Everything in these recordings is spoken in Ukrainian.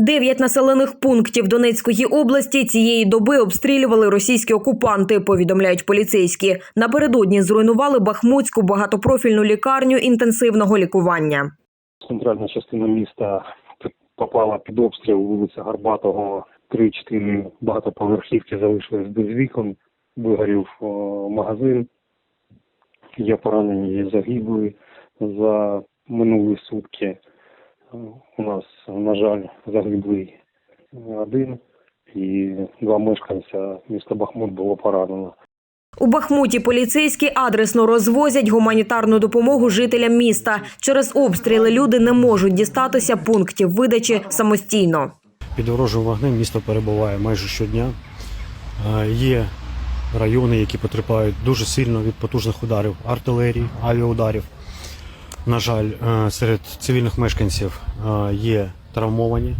Дев'ять населених пунктів Донецької області цієї доби обстрілювали російські окупанти. Повідомляють поліцейські. Напередодні зруйнували Бахмутську багатопрофільну лікарню інтенсивного лікування. центральна частина міста попала під обстріл вулиця Гарбатого. Три-чотири багатоповерхівки залишились без вікон. Вигорів магазин. Є поранені, є загиблі за минулі сутки. У нас, на жаль, загиблий один і два мешканця міста Бахмут було поранено. У Бахмуті поліцейські адресно розвозять гуманітарну допомогу жителям міста. Через обстріли люди не можуть дістатися пунктів видачі самостійно. Під ворожим вогнем місто перебуває майже щодня. Е, Є райони, які потерпають дуже сильно від потужних ударів артилерії, авіаударів. На жаль, е, серед цивільних мешканців е, є травмовані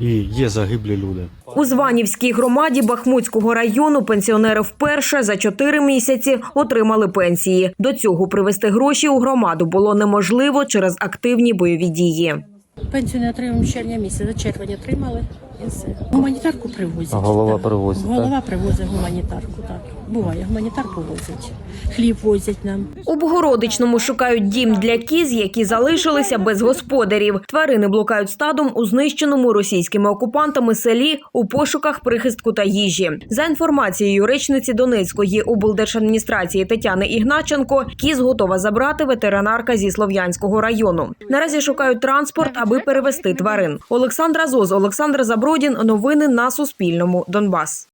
і є загиблі люди. У Званівській громаді Бахмутського району пенсіонери вперше за чотири місяці отримали пенсії. До цього привезти гроші у громаду було неможливо через активні бойові дії. Пенсію не отримуємо з червня місяця, червень отримали і все. Гуманітарку привозять. А голова так. привозить, так? Голова привозить гуманітарку, так. Буває, гуманітарку возять. Хліб возять нам. У Богородичному шукають дім для кіз, які залишилися без господарів. Тварини блукають стадом у знищеному російськими окупантами селі у пошуках прихистку та їжі. За інформацією речниці Донецької облдержадміністрації Тетяни Ігначенко, кіз готова забрати ветеринарка зі Слов'янського району. Наразі шукають транспорт, аби перевезти тварин. Олександра Зоз, Олександр Забродін. Новини на Суспільному. Донбас.